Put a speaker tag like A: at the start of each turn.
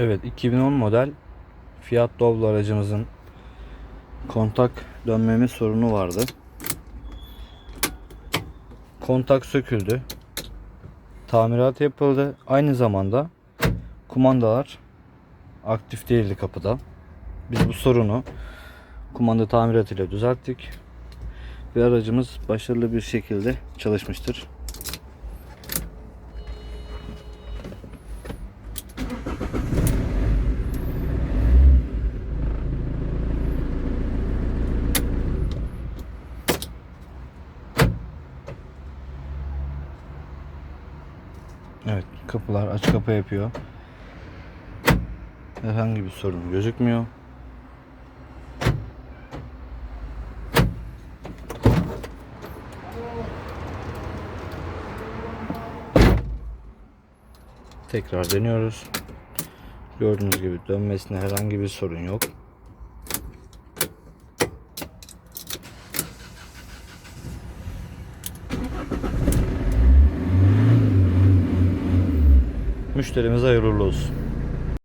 A: Evet 2010 model Fiat Doblo aracımızın kontak dönmeme sorunu vardı. Kontak söküldü. Tamirat yapıldı. Aynı zamanda kumandalar aktif değildi kapıda. Biz bu sorunu kumanda tamirat ile düzelttik. Ve aracımız başarılı bir şekilde çalışmıştır. Evet, kapılar aç kapa yapıyor. Herhangi bir sorun gözükmüyor. Tekrar deniyoruz. Gördüğünüz gibi dönmesine herhangi bir sorun yok. Müşterimize hayırlı olsun.